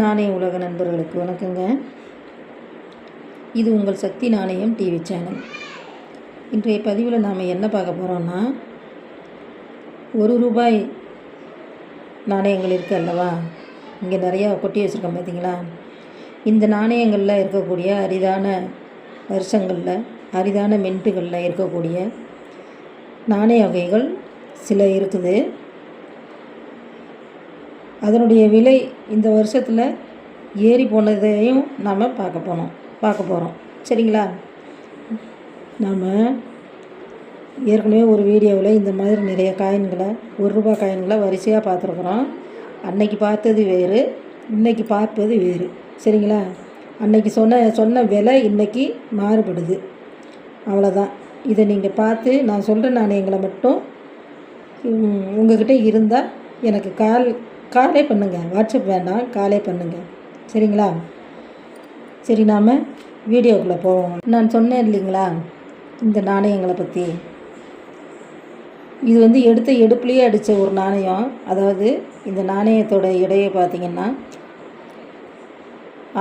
நாணய உலக நண்பர்களுக்கு வணக்கங்க. இது உங்கள் சக்தி நாணயம் டிவி சேனல். இன்றைய பதிவில் நாம் என்ன பார்க்க போகிறோம்னா ஒரு ரூபாய் நாணயங்கள் இருக்குது அல்லவா? இங்கே நிறையா கொட்டி வச்சுருக்கோம் பார்த்தீங்களா இந்த நாணயங்களில் இருக்கக்கூடிய அரிதான வருஷங்களில் அரிதான மென்ட்டுகளில் இருக்கக்கூடிய நாணய வகைகள் சில இருக்குது. அதனுடைய விலை இந்த வருஷத்தில் ஏறி போனதையும் நாம் பார்க்க போனோம். பார்க்க போகிறோம் சரிங்களா? நாம் ஏற்கனவே ஒரு வீடியோவில் இந்த மாதிரி நிறைய காயின்களை ஒரு ரூபா காயின்களை வரிசையாக பார்த்துருக்குறோம். அன்னைக்கு பார்த்தது வேறு இன்றைக்கி பார்ப்பது வேறு. சரிங்களா? அன்னைக்கு சொன்ன சொன்ன விலை இன்றைக்கி மாறுபடுது. அவ்வளோதான் இதை நீங்கள் பார்த்து நான் சொல்கிற நாணயங்களை மட்டும் உங்கள்கிட்ட இருந்தால் எனக்கு கால் காலே பண்ணுங்கள் வாட்ஸ்அப் வேண்டாம் காலே பண்ணுங்கள் சரிங்களா? சரி நாம் வீடியோக்குள்ளே போவோம். நான் சொன்னேன் இல்லைங்களா? இந்த நாணயங்களை பற்றி இது வந்து எடுத்த எடுப்புலேயே அடித்த ஒரு நாணயம். அதாவது இந்த நாணயத்தோட எடையை பார்த்திங்கன்னா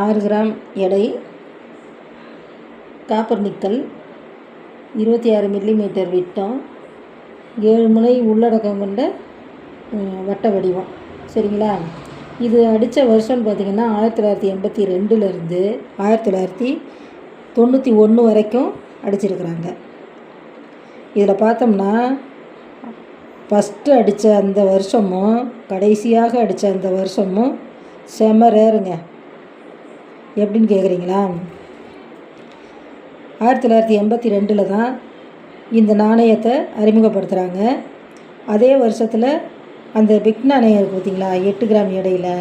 ஆறு கிராம் எடை காப்பர் நிக்கல் இருபத்தி ஆறு மில்லிமீட்டர் விட்டம் ஏழு முனை உள்ளடக்கம் கொண்ட வட்ட வடிவம். சரிங்களா? இது அடித்த வருஷம்னு பார்த்தீங்கன்னா ஆயிரத்தி தொள்ளாயிரத்தி எண்பத்தி ரெண்டுலேருந்து ஆயிரத்தி தொள்ளாயிரத்தி தொண்ணூற்றி ஒன்று வரைக்கும் அடிச்சிருக்கிறாங்க. இதில் பார்த்தோம்னா ஃபஸ்ட்டு அடித்த அந்த வருஷமும் கடைசியாக அடித்த அந்த வருஷமும் செம ரேருங்க எப்படின்னு கேட்குறீங்களா ஆயிரத்தி தொள்ளாயிரத்தி எண்பத்தி ரெண்டில் தான் இந்த நாணயத்தை அறிமுகப்படுத்துகிறாங்க அதே வருஷத்தில் அந்த பிக் நாணயம் இருக்குது பார்த்தீங்களா எட்டு கிராம் எடையில்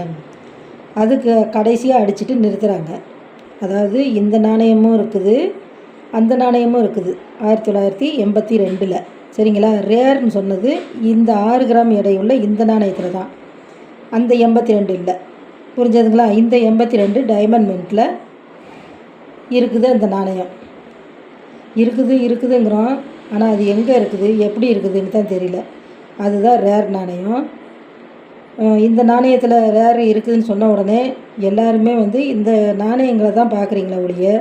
அதுக்கு கடைசியாக அடிச்சுட்டு நிறுத்துகிறாங்க அதாவது இந்த நாணயமும் இருக்குது அந்த நாணயமும் இருக்குது ஆயிரத்தி தொள்ளாயிரத்தி எண்பத்தி ரெண்டில். சரிங்களா? ரேர்னு சொன்னது இந்த ஆறு கிராம் எடையுள்ள இந்த நாணயத்தில் தான். அந்த எண்பத்தி ரெண்டு இல்லை புரிஞ்சதுங்களா? இந்த எண்பத்தி ரெண்டு டைமண்ட் மின்ட்டில் இருக்குது அந்த நாணயம். இருக்குது இருக்குதுங்கிறோம். ஆனால் அது எங்கே இருக்குது எப்படி இருக்குதுன்னு தான் தெரியல. அதுதான் ரேர் நாணயம். இந்த நாணயத்தில் ரேர் இருக்குதுன்னு சொன்ன உடனே எல்லாருமே வந்து இந்த நாணயங்களை தான் பார்க்குறீங்களா ஒழிய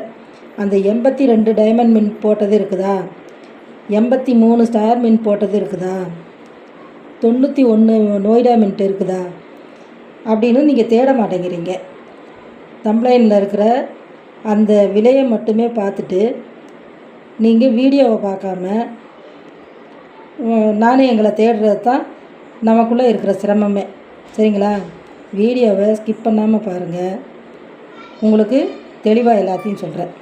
அந்த எண்பத்தி ரெண்டு டைமண்ட் மின் போட்டது இருக்குதா? எண்பத்தி மூணு ஸ்டார் மின் போட்டது இருக்குதா? தொண்ணூற்றி ஒன்று நோய்டா மின்ட் இருக்குதா? அப்படின்னு நீங்கள் தேட மாட்டேங்கிறீங்க. தம்ப்ளைனில் இருக்கிற அந்த விலையை மட்டுமே பார்த்துட்டு நீங்கள் வீடியோவை பார்க்காம நாணயங்களை தேடுறது தான் நமக்குள்ளே இருக்கிற சிரமமே. சரிங்களா? வீடியோவை ஸ்கிப் பண்ணாமல் பாருங்கள் உங்களுக்கு தெளிவாக எல்லாத்தையும் சொல்கிறேன்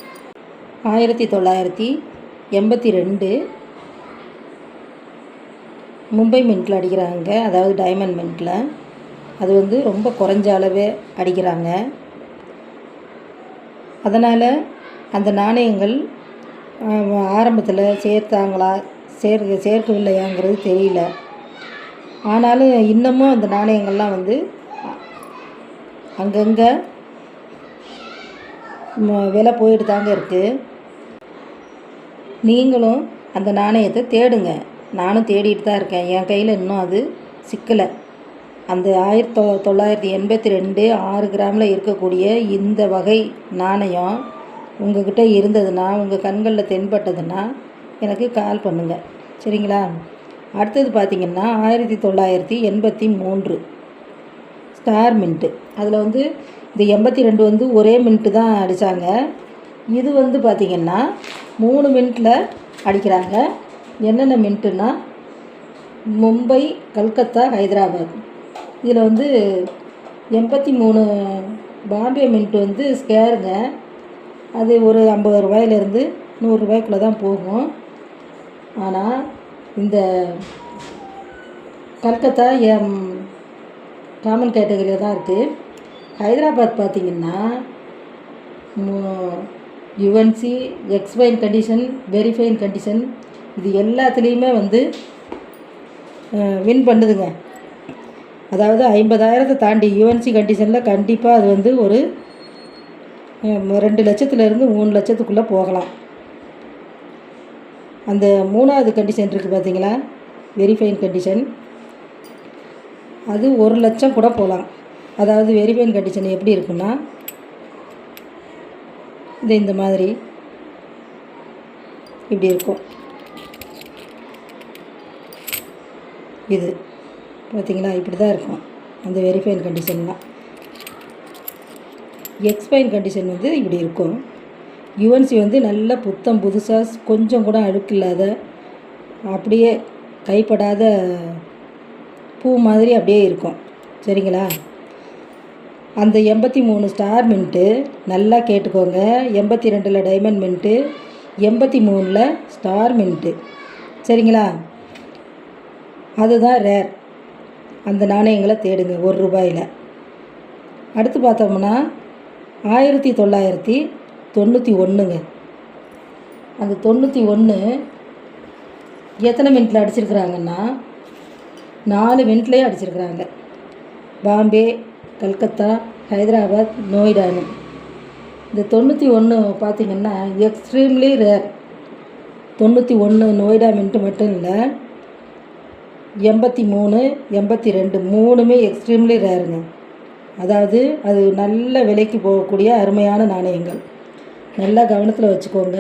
ஆயிரத்தி தொள்ளாயிரத்தி எண்பத்தி ரெண்டு மும்பை மின்ட்டில் அடிக்கிறாங்க. அதாவது டைமண்ட் மின்ட்டில் அது வந்து ரொம்ப குறைஞ்ச அளவே அடிக்கிறாங்க. அதனால் அந்த நாணயங்கள் ஆரம்பத்தில் சேர்த்தாங்களா சேர்க்க சேர்க்கவில்லையாங்கிறது தெரியல. ஆனாலும் இன்னமும் அந்த நாணயங்கள்லாம் வந்து அங்கங்கே விலை போயிட்டு தாங்க இருக்குது நீங்களும் அந்த நாணயத்தை தேடுங்க. நானும் தேடிட்டு தான் இருக்கேன். என் கையில் இன்னும் அது சிக்கலை. அந்த ஆயிரத்தி தொ தொள்ளாயிரத்தி எண்பத்தி ரெண்டு ஆறு கிராமில் இருக்கக்கூடிய இந்த வகை நாணயம் உங்கள்கிட்ட இருந்ததுன்னா உங்கள் கண்களில் தென்பட்டதுன்னா எனக்கு கால் பண்ணுங்கள் சரிங்களா? அடுத்தது பார்த்திங்கன்னா ஆயிரத்தி தொள்ளாயிரத்தி எண்பத்தி மூன்று. ஸ்டார் மின்ட்டு அதில் வந்து இந்த எண்பத்தி ரெண்டு வந்து ஒரே மின்ட்டு தான் அடித்தாங்க இது வந்து பார்த்திங்கன்னா மூணு மின்ட்டில் அடிக்கிறாங்க. என்னென்ன மின்ட்டுன்னா மும்பை கல்கத்தா ஹைதராபாத். இதில் வந்து எண்பத்தி மூணு பாம்பே மின்ட் வந்து ஸ்கேருங்க அது ஒரு ஐம்பது ரூபாயிலேருந்து நூறுரூபாய்க்குள்ளே தான் போகும். ஆனால் இந்த கல்கத்தா எம் காமன் கேட்டகரியில் தான் இருக்குது ஹைதராபாத் பார்த்திங்கன்னா யுஎன்சி எக்ஸ்பைன் கண்டிஷன் வெரிஃபைன் கண்டிஷன் இது எல்லாத்துலேயுமே வந்து வின் பண்ணுதுங்க. அதாவது ஐம்பதாயிரத்தை தாண்டி யுஎன்சி கண்டிஷனில் கண்டிப்பாக அது வந்து ஒரு ரெண்டு லட்சத்துலேருந்து மூணு லட்சத்துக்குள்ளே போகலாம். அந்த மூணாவது கண்டிஷன் இருக்குது பார்த்தீங்களா வெரிஃபைன் கண்டிஷன் அது ஒரு லட்சம் கூட போகலாம் அதாவது வெரிஃபைன் கண்டிஷன் எப்படி இருக்குன்னா இது இந்த மாதிரி. இப்படி இருக்கும். இது. பார்த்திங்களா இப்படி தான் இருக்கும். அந்த வெரிஃபைன் கண்டிஷன்லாம் எக்ஸ்பைன் கண்டிஷன் வந்து இப்படி இருக்கும். யுவன்சி வந்து நல்ல புத்தம் புதுசாக கொஞ்சம் கூட அழுக்கில்லாத அப்படியே கைப்படாத பூ மாதிரி அப்படியே இருக்கும். சரிங்களா? அந்த எண்பத்தி மூணு ஸ்டார் மின்ட்டு நல்லா கேட்டுக்கோங்க. எண்பத்தி ரெண்டில் டைமண்ட் மின்ட்டு எண்பத்தி மூணில் ஸ்டார் மின்ட்டு. சரிங்களா? அதுதான் ரேர். அந்த நாணயங்களை தேடுங்க ஒரு ரூபாயில். அடுத்து பார்த்தோம்னா ஆயிரத்தி தொள்ளாயிரத்தி தொண்ணூற்றி ஒன்றுங்க அந்த தொண்ணூற்றி ஒன்று எத்தனை மினிட்டில் அடிச்சிருக்கிறாங்கன்னா நாலு மினிட்லேயே அடிச்சிருக்கிறாங்க. பாம்பே கல்கத்தா ஹைதராபாத் நோய்டான்னு இந்த தொண்ணூற்றி ஒன்று பார்த்திங்கன்னா எக்ஸ்ட்ரீம்லி ரேர் தொண்ணூற்றி ஒன்று நோய்டா மின்ட்டு மட்டும் இல்லை எண்பத்தி மூணு எண்பத்தி ரெண்டு மூணுமே எக்ஸ்ட்ரீம்லி ரேருங்க அதாவது அது நல்ல விலைக்கு போகக்கூடிய அருமையான நாணயங்கள். நல்லா கவனத்தில் வச்சுக்கோங்க.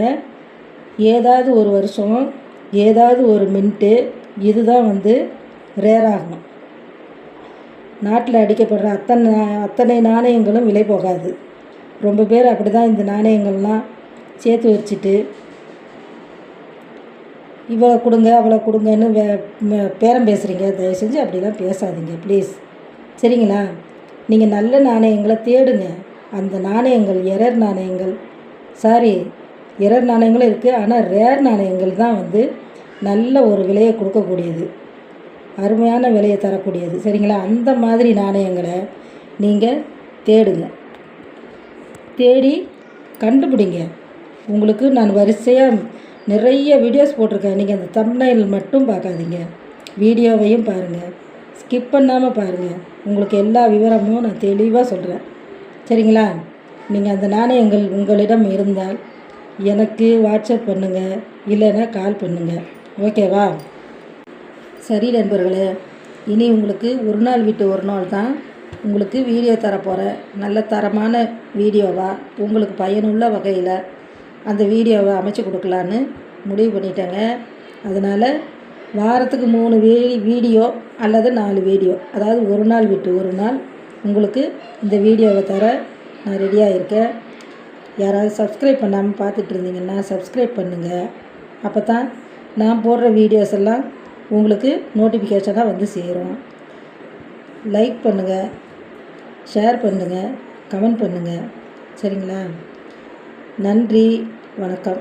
ஏதாவது ஒரு வருஷம் ஏதாவது ஒரு மின்ட்டு இதுதான் வந்து ரேர் ஆகும் நாட்டில் அடிக்கப்படுற அத்தனை அத்தனை நாணயங்களும் விலை போகாது. ரொம்ப பேர் அப்படி தான் இந்த நாணயங்கள்லாம் சேர்த்து வச்சுட்டு இவ்வளோ கொடுங்க அவ்வளோ கொடுங்கன்னு வே பேரம் பேசுகிறீங்க தயவு செஞ்சு அப்படிலாம் பேசாதீங்க ப்ளீஸ் சரிங்களா? நீங்கள் நல்ல நாணயங்களை தேடுங்க. அந்த நாணயங்கள் எரர் நாணயங்கள் சாரி இரர் நாணயங்களும் இருக்குது ஆனால் ரேர் நாணயங்கள் தான் வந்து நல்ல ஒரு விலையை கொடுக்கக்கூடியது. அருமையான விலையை தரக்கூடியது. சரிங்களா? அந்த மாதிரி நாணயங்களை நீங்கள் தேடுங்க. தேடி கண்டுபிடிங்க. உங்களுக்கு நான் வரிசையாக நிறைய வீடியோஸ் போட்டிருக்கேன். நீங்கள் அந்த தம்னைல் மட்டும் பார்க்காதீங்க. வீடியோவையும் பாருங்கள் ஸ்கிப் பண்ணாமல் பாருங்கள் உங்களுக்கு எல்லா விவரமும் நான் தெளிவாக சொல்கிறேன் சரிங்களா? நீங்கள் அந்த நாணயங்கள் உங்களிடம் இருந்தால் எனக்கு வாட்ஸ்அப் பண்ணுங்கள் இல்லைன்னா கால் பண்ணுங்கள் ஓகேவா? சரி நண்பர்களே இனி உங்களுக்கு ஒரு நாள் விட்டு ஒரு நாள் தான் உங்களுக்கு வீடியோ தரப்போகிறேன் நல்ல தரமான வீடியோவாக உங்களுக்கு பயனுள்ள வகையில் அந்த வீடியோவை அமைச்சு கொடுக்கலான்னு முடிவு பண்ணிட்டேங்க. அதனால் வாரத்துக்கு மூணு வீ வீடியோ அல்லது நாலு வீடியோ அதாவது ஒரு நாள் விட்டு ஒரு நாள் உங்களுக்கு இந்த வீடியோவை தர நான் ரெடியாக இருக்கேன். யாராவது சப்ஸ்கிரைப் பண்ணாமல் பார்த்துட்டு இருந்தீங்கன்னா சப்ஸ்கிரைப் பண்ணுங்கள் அப்போ தான் நான் போடுற வீடியோஸ் எல்லாம் உங்களுக்கு நோட்டிஃபிகேஷனாக வந்து சேரும். லைக் பண்ணுங்கள் ஷேர் பண்ணுங்கள் கமெண்ட் பண்ணுங்கள் சரிங்களா? நன்றி. வணக்கம்.